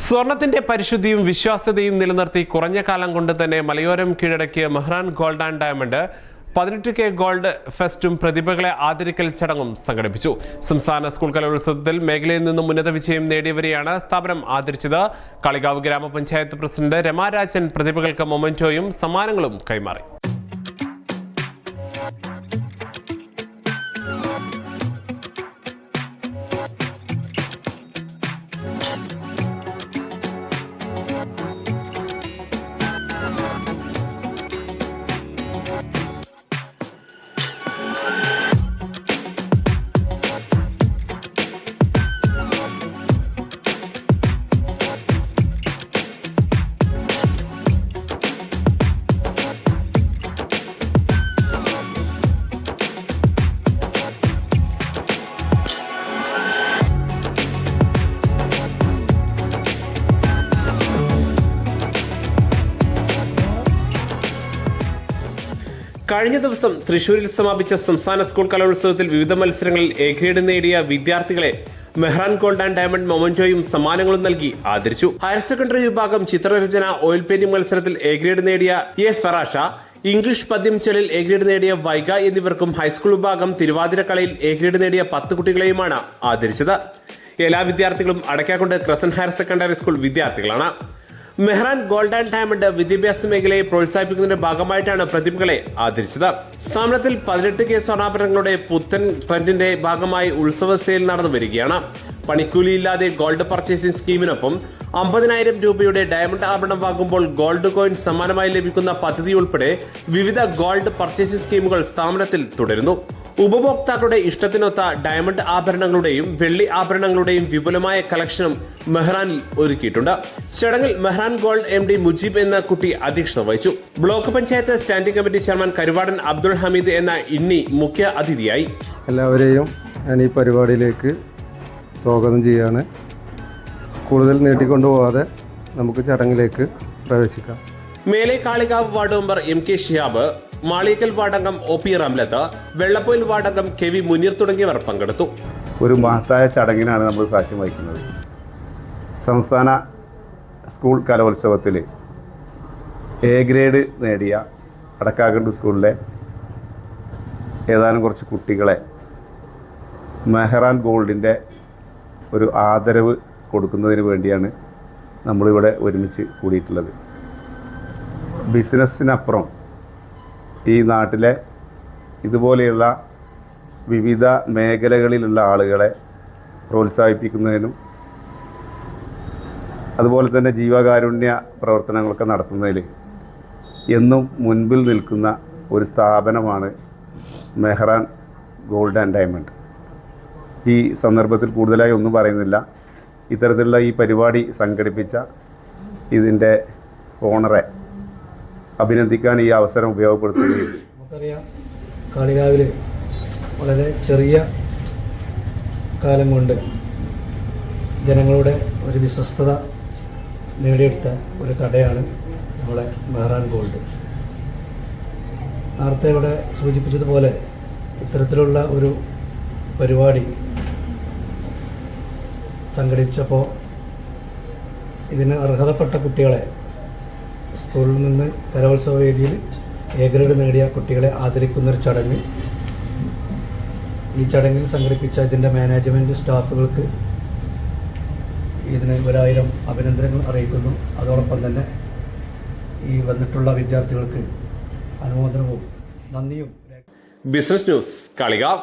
സ്വർണത്തിന്റെ പരിശുദ്ധിയും വിശ്വാസ്യതയും നിലനിർത്തി കുറഞ്ഞ കാലം കൊണ്ട് തന്നെ മലയോരം കീഴടക്കിയ മെഹ്റാൻ ഗോൾഡ് ആൻഡ് ഡയമണ്ട് പതിനെട്ട് കെ ഗോൾഡ് ഫെസ്റ്റും പ്രതിഭകളെ ആദരിക്കൽ ചടങ്ങും സംഘടിപ്പിച്ചു. സംസ്ഥാന സ്കൂൾ കലോത്സവത്തിൽ മേഖലയിൽ നിന്നും ഉന്നത വിജയം നേടിയവരെയാണ് സ്ഥാപനം ആദരിച്ചത്. കളികാവ് ഗ്രാമപഞ്ചായത്ത് പ്രസിഡന്റ് രമാരാജൻ പ്രതിഭകൾക്ക് മൊമെന്റോയും സമ്മാനങ്ങളും കൈമാറി. കഴിഞ്ഞ ദിവസം തൃശൂരിൽ സമാപിച്ച സംസ്ഥാന സ്കൂൾ കലോത്സവത്തിൽ വിവിധ മത്സരങ്ങളിൽ എ ഗ്രേഡ് നേടിയ വിദ്യാർത്ഥികളെ മെഹ്റാൻ ഗോൾഡ് ആൻഡ് ഡയമണ്ട് മൊമൻജോയും സമ്മാനങ്ങളും നൽകി ആദരിച്ചു. ഹയർ സെക്കൻഡറി വിഭാഗം ചിത്രരചന ഓയിൽ പെയിന്റിംഗ് മത്സരത്തിൽ എ ഗ്രേഡ് നേടിയ എ ഫെറാഷ ഇംഗ്ലീഷ് പദ്യം ചെലിൽ എ ഗ്രേഡ് നേടിയ വൈഗ എന്നിവർക്കും ഹൈസ്കൂൾ വിഭാഗം തിരുവാതിരക്കളയിൽ എ ഗ്രേഡ് നേടിയ പത്ത് കുട്ടികളെയുമാണ് ആദരിച്ചത്. എല്ലാ വിദ്യാർത്ഥികളും അടയ്ക്കാക്കൊണ്ട് ക്രസൻ ഹയർ സെക്കൻഡറി സ്കൂൾ വിദ്യാർത്ഥികളാണ്. മെഹ്റാൻ ഗോൾഡ് ആൻഡ് ഡയമണ്ട് വിദ്യാഭ്യാസ മേഖലയെ പ്രോത്സാഹിപ്പിക്കുന്നതിന്റെ ഭാഗമായിട്ടാണ് പ്രതിമകളെ ആദരിച്ചത്. സ്ഥാപനത്തിൽ പതിനെട്ട് കെ സ്വർണാഭരണങ്ങളുടെ പുത്തൻ ട്രെൻഡിന്റെ ഭാഗമായി ഉത്സവ സെയിൽ നടന്നു വരികയാണ്. പണിക്കൂലിയില്ലാതെ ഗോൾഡ് പർച്ചേസിംഗ് സ്കീമിനൊപ്പം അമ്പതിനായിരം രൂപയുടെ ഡയമണ്ട് ആഭരണം വാങ്ങുമ്പോൾ ഗോൾഡ് കോയിൻ സമ്മാനമായി ലഭിക്കുന്ന പദ്ധതി ഉൾപ്പെടെ വിവിധ ഗോൾഡ് പർച്ചേസിംഗ് സ്കീമുകൾ സ്ഥാപനത്തിൽ തുടരുന്നു. ഉപഭോക്താക്കളുടെ ഇഷ്ടത്തിനൊത്ത ഡയമണ്ട് ആഭരണങ്ങളുടെയും വെള്ളി ആഭരണങ്ങളുടെയും വിപുലമായ കളക്ഷനും മെഹ്റാനിൽ ഒരുക്കിയിട്ടുണ്ട്. ചടങ്ങിൽ Mehran gold M D Mujeeb എന്ന കുട്ടി അധ്യക്ഷത വഹിച്ചു. Block panchayat standing committee chairman Karuvadan Abdul Hameed എന്ന ഇന്നി മുഖ്യ അതിഥിയായി. എല്ലാവരെയും ഞാൻ ഈ പരിപാടിയിലേക്ക് സ്വാഗതം ചെയ്യാണ്. കൂടുതൽ നീട്ടിക്കൊണ്ടുപോകാതെ നമുക്ക് ചടങ്ങിലേക്ക് പ്രവേശിക്കാം. Mele Kalikavu ward member M K Shihab Malikkal വാർഡംഗം O P Ramlath Vellappoyil വാർഡംഗം കെ വി മുനീർ തുടങ്ങിയവർ പങ്കെടുത്തു. ഒരു മഹത്തായ ചടങ്ങിനാണ് നമ്മൾ സാക്ഷ്യം വഹിക്കുന്നത്. സംസ്ഥാന സ്കൂൾ കലോത്സവത്തിൽ എ ഗ്രേഡ് നേടിയ അടക്കാക്കണ്ട് സ്കൂളിലെ ഏതാനും കുറച്ച് കുട്ടികളെ മെഹ്റാൻ ഗോൾഡിന്റെ ഒരു ആദരവ് കൊടുക്കുന്നതിന് വേണ്ടിയാണ് നമ്മളിവിടെ ഒരുമിച്ച് കൂടിയിട്ടുള്ളത്. ബിസിനസ്സിനപ്പുറം ഈ നാട്ടിലെ ഇതുപോലെയുള്ള വിവിധ മേഖലകളിലുള്ള ആളുകളെ പ്രോത്സാഹിപ്പിക്കുന്നതിനും അതുപോലെ തന്നെ ജീവകാരുണ്യ പ്രവർത്തനങ്ങളൊക്കെ നടത്തുന്നതിൽ എന്നും മുൻപിൽ നിൽക്കുന്ന ഒരു സ്ഥാപനമാണ് മെഹ്റാൻ ഗോൾഡ് ആൻഡ് ഡയമണ്ട്. ഈ സന്ദർഭത്തിൽ കൂടുതലായി ഒന്നും പറയുന്നില്ല. ഇത്തരത്തിലുള്ള ഈ പരിപാടി സംഘടിപ്പിച്ച ഇതിന്റെ ഓണറെ അഭിനന്ദിക്കാൻ ഈ അവസരം ഉപയോഗപ്പെടുത്തുകയും നമുക്കറിയാം കാളികാവിൽ വളരെ ചെറിയ കാലം കൊണ്ട് ജനങ്ങളുടെ ഒരു വിശ്വസ്തത നേടിയെടുത്ത ഒരു കടയാണ് നമ്മളെ മെഹ്റാൻ ഗോൾഡ്. നേരത്തെ ഇവിടെ സൂചിപ്പിച്ചതുപോലെ ഇത്തരത്തിലുള്ള ഒരു പരിപാടി സംഘടിപ്പിച്ചപ്പോൾ ഇതിന് അർഹതപ്പെട്ട കുട്ടികളെ സ്കൂളിൽ നിന്ന് കലോത്സവ വേദിയിൽ എ ഗ്രേഡ് നേടിയ കുട്ടികളെ ആദരിക്കുന്നൊരു ചടങ്ങ്. ഈ ചടങ്ങിൽ സംഘടിപ്പിച്ച ഇതിന്റെ മാനേജ്മെന്റ് സ്റ്റാഫുകൾക്ക് ഇതിന് ഒരായിരം അഭിനന്ദനങ്ങൾ അറിയിക്കുന്നു. അതോടൊപ്പം തന്നെ ഈ വന്നിട്ടുള്ള വിദ്യാർത്ഥികൾക്ക് അനുമോദനവും നന്ദിയും ബിസിനസ് ന്യൂസ് കാളികാവ്.